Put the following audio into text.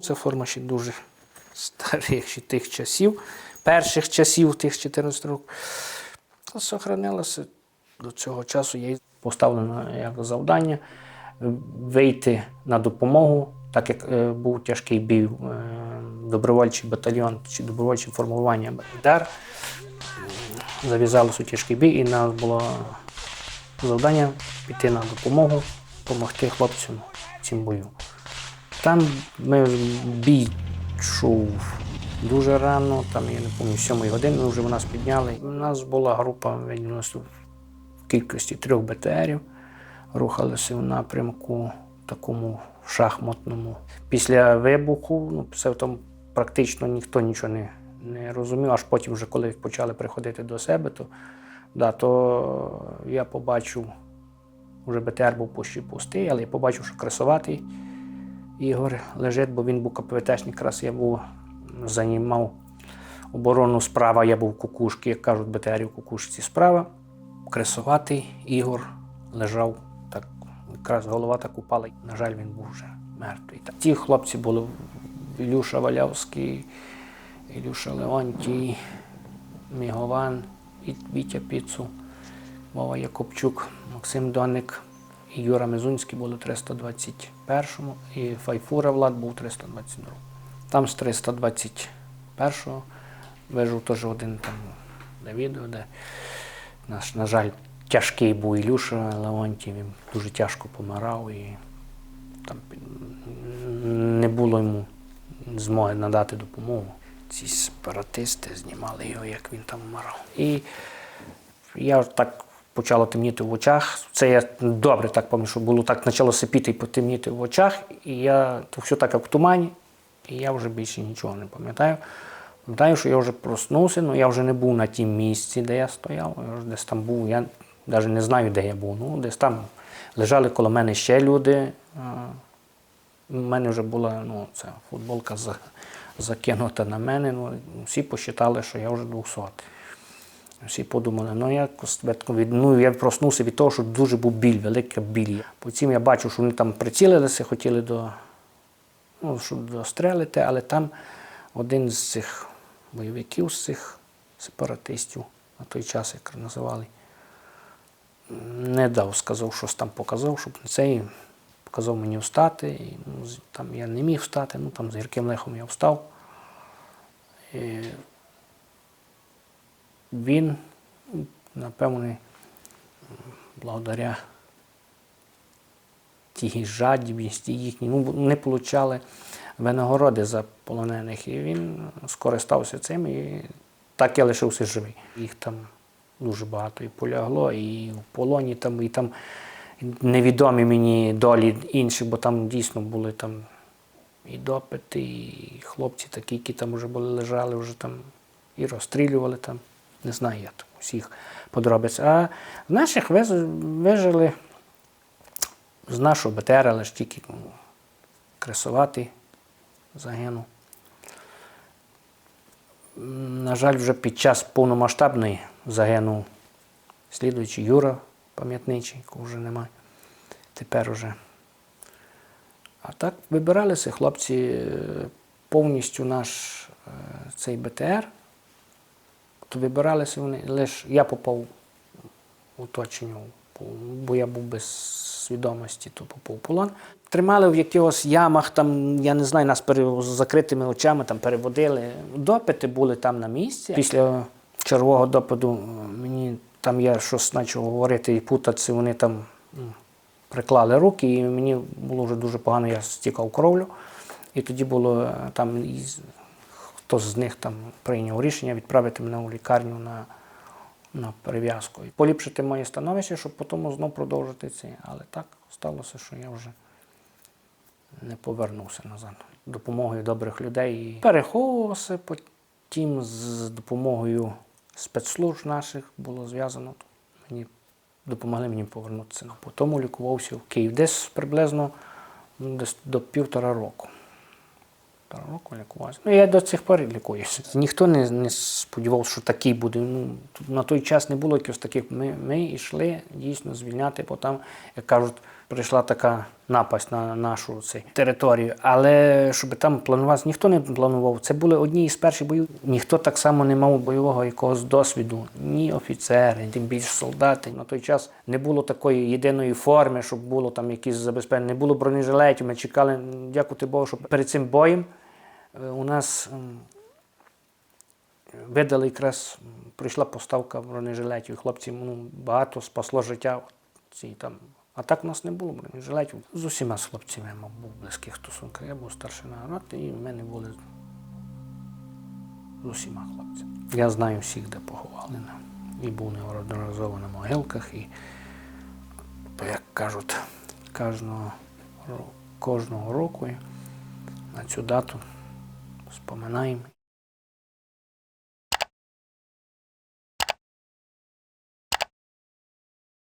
Це форма ще дуже старих ще тих часів, перших часів тих 14 років. Та Сохранилося до цього часу. Є поставлено як завдання вийти на допомогу, так як е, був тяжкий бій, е, добровольчий батальйон чи добровольче формування ДАР. Зав'язалося тяжкий бій, і нас було завдання піти на допомогу, допомогти хлопцям в цім бою. Там ми бій йшов дуже рано, там я не пам'ятаю, 7 години вже нас підняли. У нас була група в кількості трьох БТРів. Рухалися в напрямку такому шахматному. Після вибуху, ну, після там практично ніхто нічого не, не розумів, аж потім, вже коли почали приходити до себе, то, да, то я побачив, вже БТР був почти пустий, але я побачив, що красуватий. Ігор лежить, бо він був КПВТшник, якраз я був, займав оборону справа, я був кукушки, як кажуть, БТРі кукушці справа. Кресуватий Ігор лежав так, якраз голова так упала. На жаль, він був вже мертвий. Ті хлопці були Ілюша Валявський, Ілюша Леонтій, Мігован, Вітя Піцу, Вова Якобчук, Максим Доник і Юра Мезунський були 321-му, і Файфура Влад був 322-му. Там з 321-го вижив теж один там де відео, де наш, на жаль, тяжкий був Ілюша Леонтій, він дуже тяжко помирав і там не було йому змоги надати допомогу. Ці сепаратисти знімали його, як він там вмирав. І я так почало темніти в очах. Це я добре так пам'ятаю, що було так почало сипіти і потемніти в очах. І я то все так як в тумані, і я вже більше нічого не пам'ятаю. Пам'ятаю, що я вже проснувся, але я вже не був на тім місці, де я стояв. Я вже десь там був. Я навіть не знаю, де я був. Ну, десь там лежали коло мене ще люди. У мене вже була ну, ця футболка закинута на мене. Ну, всі посчитали, що я вже 200. Всі подумали, ну я від... ну, я проснувся від того, що дуже був біль, велика біль. Потім я бачив, що вони там прицілилися, хотіли до, ну, щоб дострелити, але там один з цих бойовиків, з цих сепаратистів, на той час, як називали, не дав, сказав, щось там показав, щоб цей показав мені встати. І, ну, там я не міг встати, ну там з гірким лехом я встав. І він, напевне, благодаря тій жадібності їхній, ну, не отримали винагороди за полонених. І він скористався цим і так я лишився живий. Їх там дуже багато і полягло, і в полоні там, і там невідомі мені долі інших, бо там дійсно були там і допити, і хлопці такі, які там вже були лежали, вже там і розстрілювали там. Не знаю я усіх подробиць. А в наших вижили з нашого БТР, але ж тільки ну, кресуватий загинув. На жаль, вже під час повномасштабної загинув слідуючий Юра пам'ятничий, якого вже немає. Тепер уже. А так вибиралися хлопці е, повністю наш е, цей БТР. То вибиралися вони лише я попав в оточення, бо я був без свідомості, то попав в полон. Тримали в якихось ямах, там, я не знаю, нас пере- з закритими очами там переводили. Допити були там на місці. Після чергового допиту е, мені там я щось почав говорити і путатися, вони там приклали руки, і мені було вже дуже погано, я стікав кровлю. І тоді було е, там хтось з них там прийняв рішення відправити мене у лікарню на, на перев'язку. І поліпшити моє становище, щоб потім знов продовжити це. Але так сталося, що я вже не повернувся назад. Допомогою добрих людей і переховувався, потім з допомогою спецслужб наших було зв'язано. Мені допомогли мені повернутися. Потім лікувався в Київ. Десь приблизно ну, десь до півтора року. Року лікувався. Ну, я до цих пор лікуюся. Ніхто не, не сподівався, що такий буде. Ну, на той час не було якихось таких. Ми, ми йшли дійсно звільняти, бо там, як кажуть, прийшла така напасть на нашу цей, територію. Але щоб там планувати, ніхто не планував. Це були одні із перших боїв. Ніхто так само не мав бойового якогось досвіду, ні офіцери, тим більше солдати. На той час не було такої єдиної форми, щоб було там якісь забезпечення, не було бронежилетів. Ми чекали, дякувати Богу, що перед цим боєм е, у нас. видали якраз прийшла поставка бронежилетів. і Хлопцям ну, багато спасло життя. Ці, там. А так у нас не було бронежилетів. З усіма хлопцями я мав був близьких стосунках. Я був старшина роти, і в мене були з усіма хлопцями. Я знаю всіх, де поховали. І був неодноразово на могилках, і, як кажуть, кожного, кожного року на цю дату споминаємо